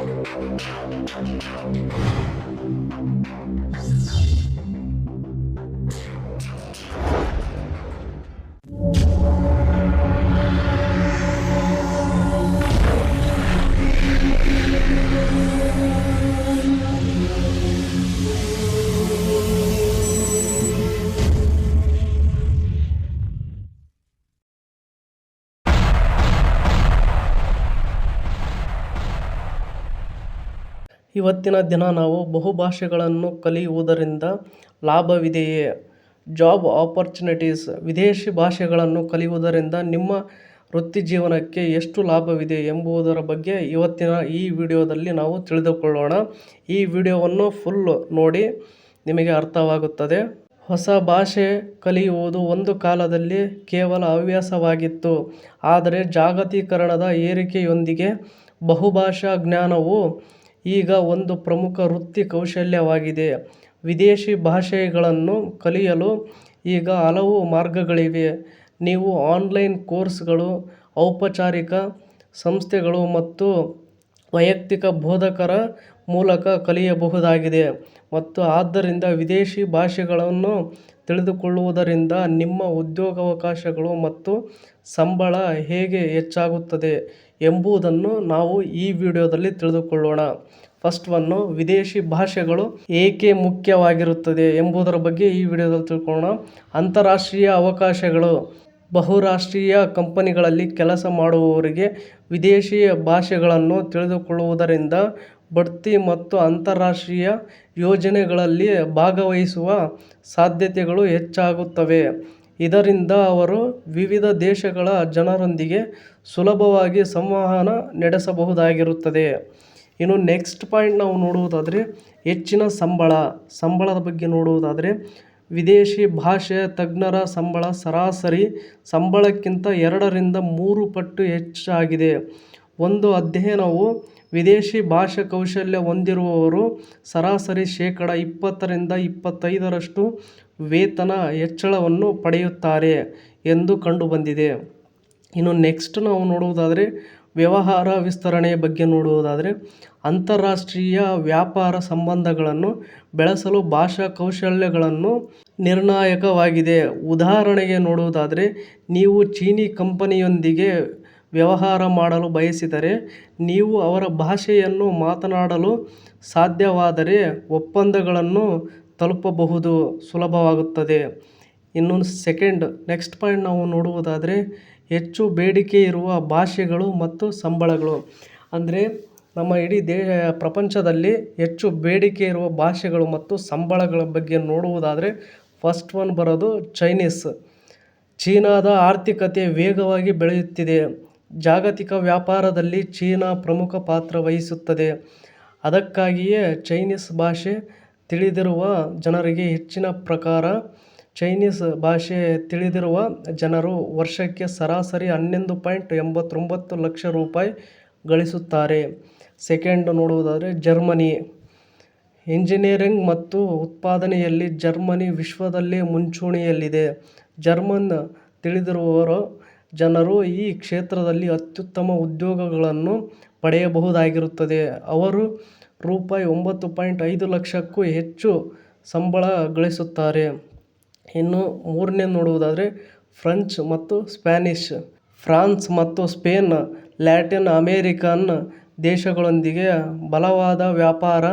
Thank you. ಇವತ್ತಿನ ದಿನ ನಾವು ಬಹುಭಾಷೆಗಳನ್ನು ಕಲಿಯುವುದರಿಂದ ಲಾಭವಿದೆಯೇ? ಜಾಬ್ ಆಪರ್ಚುನಿಟೀಸ್, ವಿದೇಶಿ ಭಾಷೆಗಳನ್ನು ಕಲಿಯುವುದರಿಂದ ನಿಮ್ಮ ವೃತ್ತಿ ಜೀವನಕ್ಕೆ ಎಷ್ಟು ಲಾಭವಿದೆ ಎಂಬುದರ ಬಗ್ಗೆ ಇವತ್ತಿನ ಈ ವಿಡಿಯೋದಲ್ಲಿ ನಾವು ತಿಳಿದುಕೊಳ್ಳೋಣ. ಈ ವಿಡಿಯೋವನ್ನು ಫುಲ್ ನೋಡಿ ನಿಮಗೆ ಅರ್ಥವಾಗುತ್ತದೆ. ಹೊಸ ಭಾಷೆ ಕಲಿಯುವುದು ಒಂದು ಕಾಲದಲ್ಲಿ ಕೇವಲ ಹವ್ಯಾಸವಾಗಿತ್ತು. ಆದರೆ ಜಾಗತೀಕರಣದ ಏರಿಕೆಯೊಂದಿಗೆ ಬಹುಭಾಷಾ ಜ್ಞಾನವು ಈಗ ಒಂದು ಪ್ರಮುಖ ವೃತ್ತಿ ಕೌಶಲ್ಯವಾಗಿದೆ. ವಿದೇಶಿ ಭಾಷೆಗಳನ್ನು ಕಲಿಯಲು ಈಗ ಹಲವು ಮಾರ್ಗಗಳಿವೆ. ನೀವು ಆನ್ಲೈನ್ ಕೋರ್ಸ್ಗಳು, ಔಪಚಾರಿಕ ಸಂಸ್ಥೆಗಳು ಮತ್ತು ವೈಯಕ್ತಿಕ ಬೋಧಕರ ಮೂಲಕ ಕಲಿಯಬಹುದಾಗಿದೆ. ಮತ್ತು ಆದ್ದರಿಂದ ವಿದೇಶಿ ಭಾಷೆಗಳನ್ನು ತಿಳಿದುಕೊಳ್ಳುವುದರಿಂದ ನಿಮ್ಮ ಉದ್ಯೋಗಾವಕಾಶಗಳು ಮತ್ತು ಸಂಬಳ ಹೇಗೆ ಹೆಚ್ಚಾಗುತ್ತದೆ? ಎಂಬುದನ್ನು ನಾವು ಈ ವಿಡಿಯೋದಲ್ಲಿ ತಿಳಿದುಕೊಳ್ಳೋಣ. ಫಸ್ಟ್ ಒನ್ನು ವಿದೇಶಿ ಭಾಷೆಗಳು ಏಕೆ ಮುಖ್ಯವಾಗಿರುತ್ತದೆ ಎಂಬುದರ ಬಗ್ಗೆ ಈ ವಿಡಿಯೋದಲ್ಲಿ ತಿಳ್ಕೊಳ್ಳೋಣ. ಅಂತಾರಾಷ್ಟ್ರೀಯ ಅವಕಾಶಗಳು. ಬಹುರಾಷ್ಟ್ರೀಯ ಕಂಪನಿಗಳಲ್ಲಿ ಕೆಲಸ ಮಾಡುವವರಿಗೆ ವಿದೇಶಿ ಭಾಷೆಗಳನ್ನು ತಿಳಿದುಕೊಳ್ಳುವುದರಿಂದ ಬಡ್ತಿ ಮತ್ತು ಅಂತಾರಾಷ್ಟ್ರೀಯ ಯೋಜನೆಗಳಲ್ಲಿ ಭಾಗವಹಿಸುವ ಸಾಧ್ಯತೆಗಳು ಹೆಚ್ಚಾಗುತ್ತವೆ. ಇದರಿಂದ ಅವರು ವಿವಿಧ ದೇಶಗಳ ಜನರೊಂದಿಗೆ ಸುಲಭವಾಗಿ ಸಂವಹನ ನಡೆಸಬಹುದಾಗಿರುತ್ತದೆ. ಇನ್ನು ನೆಕ್ಸ್ಟ್ ಪಾಯಿಂಟ್ ನಾವು ನೋಡುವುದಾದರೆ ಹೆಚ್ಚಿನ ಸಂಬಳ, ಸಂಬಳದ ಬಗ್ಗೆ ನೋಡುವುದಾದರೆ ವಿದೇಶಿ ಭಾಷೆ ತಜ್ಞರ ಸಂಬಳ ಸರಾಸರಿ ಸಂಬಳಕ್ಕಿಂತ ಎರಡರಿಂದ ಮೂರು ಪಟ್ಟು ಹೆಚ್ಚಾಗಿದೆ. ಒಂದು ಅಧ್ಯಯನವು ವಿದೇಶಿ ಭಾಷಾ ಕೌಶಲ್ಯ ಹೊಂದಿರುವವರು ಸರಾಸರಿ ಶೇಕಡ ಇಪ್ಪತ್ತರಿಂದ ಇಪ್ಪತ್ತೈದರಷ್ಟು ವೇತನ ಹೆಚ್ಚಳವನ್ನು ಪಡೆಯುತ್ತಾರೆ ಎಂದು ಕಂಡುಬಂದಿದೆ. ಇನ್ನು ನೆಕ್ಸ್ಟ್ ನಾವು ನೋಡುವುದಾದರೆ ವ್ಯವಹಾರ ವಿಸ್ತರಣೆಯ ಬಗ್ಗೆ ನೋಡುವುದಾದರೆ ಅಂತಾರಾಷ್ಟ್ರೀಯ ವ್ಯಾಪಾರ ಸಂಬಂಧಗಳನ್ನು ಬೆಳೆಸಲು ಭಾಷಾ ಕೌಶಲ್ಯಗಳನ್ನು ನಿರ್ಣಾಯಕವಾಗಿದೆ. ಉದಾಹರಣೆಗೆ ನೋಡುವುದಾದರೆ ನೀವು ಚೀನಿ ಕಂಪನಿಯೊಂದಿಗೆ ವ್ಯವಹಾರ ಮಾಡಲು ಬಯಸಿದರೆ ನೀವು ಅವರ ಭಾಷೆಯನ್ನು ಮಾತನಾಡಲು ಸಾಧ್ಯವಾದರೆ ಒಪ್ಪಂದಗಳನ್ನು ತಲುಪಬಹುದು. ಸುಲಭವಾಗುತ್ತದೆ. ಇನ್ನು ಸೆಕೆಂಡ್ ನೆಕ್ಸ್ಟ್ ಪಾಯಿಂಟ್ ನಾವು ನೋಡುವುದಾದರೆ ಹೆಚ್ಚು ಬೇಡಿಕೆ ಇರುವ ಭಾಷೆಗಳು ಮತ್ತು ಸಂಬಳಗಳು. ಅಂದರೆ ನಮ್ಮ ಇಡೀ ದೇ, ಪ್ರಪಂಚದಲ್ಲಿ ಹೆಚ್ಚು ಬೇಡಿಕೆ ಇರುವ ಭಾಷೆಗಳು ಮತ್ತು ಸಂಬಳಗಳ ಬಗ್ಗೆ ನೋಡುವುದಾದರೆ ಫಸ್ಟ್ ಒನ್ ಬರೋದು ಚೈನೀಸ್ ಚೀನಾದ ಆರ್ಥಿಕತೆ ವೇಗವಾಗಿ ಬೆಳೆಯುತ್ತಿದೆ. ಜಾಗತಿಕ ವ್ಯಾಪಾರದಲ್ಲಿ ಚೀನಾ ಪ್ರಮುಖ ಪಾತ್ರ ವಹಿಸುತ್ತದೆ. ಅದಕ್ಕಾಗಿಯೇ ಚೈನೀಸ್ ಭಾಷೆ ತಿಳಿದಿರುವ ಜನರಿಗೆ ಹೆಚ್ಚಿನ ಪ್ರಕಾರ ಚೈನೀಸ್ ಭಾಷೆ ತಿಳಿದಿರುವ ಜನರು ವರ್ಷಕ್ಕೆ ಸರಾಸರಿ ಹನ್ನೊಂದು ಪಾಯಿಂಟ್ ಎಂಬತ್ತೊಂಬತ್ತು ಲಕ್ಷ ರೂಪಾಯಿ ಗಳಿಸುತ್ತಾರೆ. ಸೆಕೆಂಡ್ ನೋಡುವುದಾದರೆ ಜರ್ಮನಿ. ಇಂಜಿನಿಯರಿಂಗ್ ಮತ್ತು ಉತ್ಪಾದನೆಯಲ್ಲಿ ಜರ್ಮನಿ ವಿಶ್ವದಲ್ಲೇ ಮುಂಚೂಣಿಯಲ್ಲಿದೆ. ಜರ್ಮನ್ ತಿಳಿದಿರುವವರು ಜನರು ಈ ಕ್ಷೇತ್ರದಲ್ಲಿ ಅತ್ಯುತ್ತಮ ಉದ್ಯೋಗಗಳನ್ನು ಪಡೆಯಬಹುದಾಗಿರುತ್ತದೆ. ಅವರು ರೂಪಾಯಿ ಒಂಬತ್ತು ಪಾಯಿಂಟ್ ಐದು ಲಕ್ಷಕ್ಕೂ ಹೆಚ್ಚು ಸಂಬಳ ಗಳಿಸುತ್ತಾರೆ. ಇನ್ನು ಮೂರನೇ ನೋಡುವುದಾದರೆ ಫ್ರೆಂಚ್ ಮತ್ತು ಸ್ಪ್ಯಾನಿಷ್. ಫ್ರಾನ್ಸ್ ಮತ್ತು ಸ್ಪೇನ್, ಲ್ಯಾಟಿನ್ ಅಮೇರಿಕನ್ ದೇಶಗಳೊಂದಿಗೆ ಬಲವಾದ ವ್ಯಾಪಾರ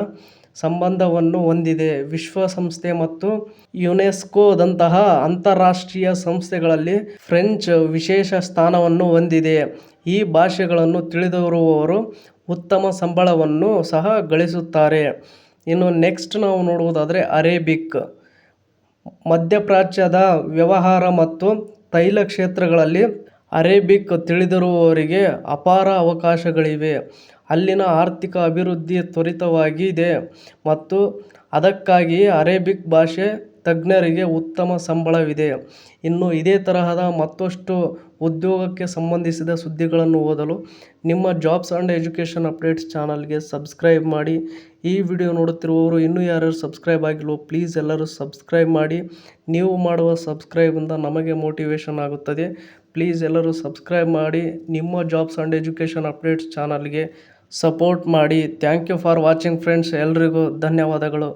ಸಂಬಂಧವನ್ನು ಹೊಂದಿದೆ. ವಿಶ್ವಸಂಸ್ಥೆ ಮತ್ತು ಯುನೆಸ್ಕೋದಂತಹ ಅಂತಾರಾಷ್ಟ್ರೀಯ ಸಂಸ್ಥೆಗಳಲ್ಲಿ ಫ್ರೆಂಚ್ ವಿಶೇಷ ಸ್ಥಾನವನ್ನು ಹೊಂದಿದೆ. ಈ ಭಾಷೆಗಳನ್ನು ತಿಳಿದಿರುವವರು ಉತ್ತಮ ಸಂಬಳವನ್ನು ಸಹ ಗಳಿಸುತ್ತಾರೆ. ಇನ್ನು ನೆಕ್ಸ್ಟ್ ನಾವು ನೋಡುವುದಾದರೆ ಅರೇಬಿಕ್. ಮಧ್ಯಪ್ರಾಚ್ಯದ ವ್ಯವಹಾರ ಮತ್ತು ತೈಲ ಕ್ಷೇತ್ರಗಳಲ್ಲಿ ಅರೇಬಿಕ್ ತಿಳಿದಿರುವವರಿಗೆ ಅಪಾರ ಅವಕಾಶಗಳಿವೆ. ಅಲ್ಲಿನ ಆರ್ಥಿಕ ಅಭಿವೃದ್ಧಿ ತ್ವರಿತವಾಗಿದೆ ಮತ್ತು ಅದಕ್ಕಾಗಿಯೇ ಅರೇಬಿಕ್ ಭಾಷೆ ತಜ್ಞರಿಗೆ ಉತ್ತಮ ಸಂಬಳವಿದೆ. ಇನ್ನು ಇದೇ ತರಹದ ಮತ್ತಷ್ಟು ಉದ್ಯೋಗಕ್ಕೆ ಸಂಬಂಧಿಸಿದ ಸುದ್ದಿಗಳನ್ನು ಓದಲು ನಿಮ್ಮ ಜಾಬ್ಸ್ ಆ್ಯಂಡ್ ಎಜುಕೇಷನ್ ಅಪ್ಡೇಟ್ಸ್ ಚಾನಲ್ಗೆ ಸಬ್ಸ್ಕ್ರೈಬ್ ಮಾಡಿ. ಈ ವಿಡಿಯೋ ನೋಡುತ್ತಿರುವವರು ಇನ್ನೂ ಯಾರ್ಯಾರು ಸಬ್ಸ್ಕ್ರೈಬ್ ಆಗಿಲ್ವೋ ಪ್ಲೀಸ್ ಎಲ್ಲರೂ ಸಬ್ಸ್ಕ್ರೈಬ್ ಮಾಡಿ. ನೀವು ಮಾಡುವ ಸಬ್ಸ್ಕ್ರೈಬಿಂದ ನಮಗೆ ಮೋಟಿವೇಶನ್ ಆಗುತ್ತದೆ. ಪ್ಲೀಸ್ ಎಲ್ಲರೂ ಸಬ್ಸ್ಕ್ರೈಬ್ ಮಾಡಿ ನಿಮ್ಮ ಜಾಬ್ಸ್ ಆ್ಯಂಡ್ ಎಜುಕೇಷನ್ ಅಪ್ಡೇಟ್ಸ್ ಚಾನಲ್ಗೆ ಸಪೋರ್ಟ್ ಮಾಡಿ. Thank you for watching friends, ಎಲ್ರಿಗೂ ಧನ್ಯವಾದಗಳು.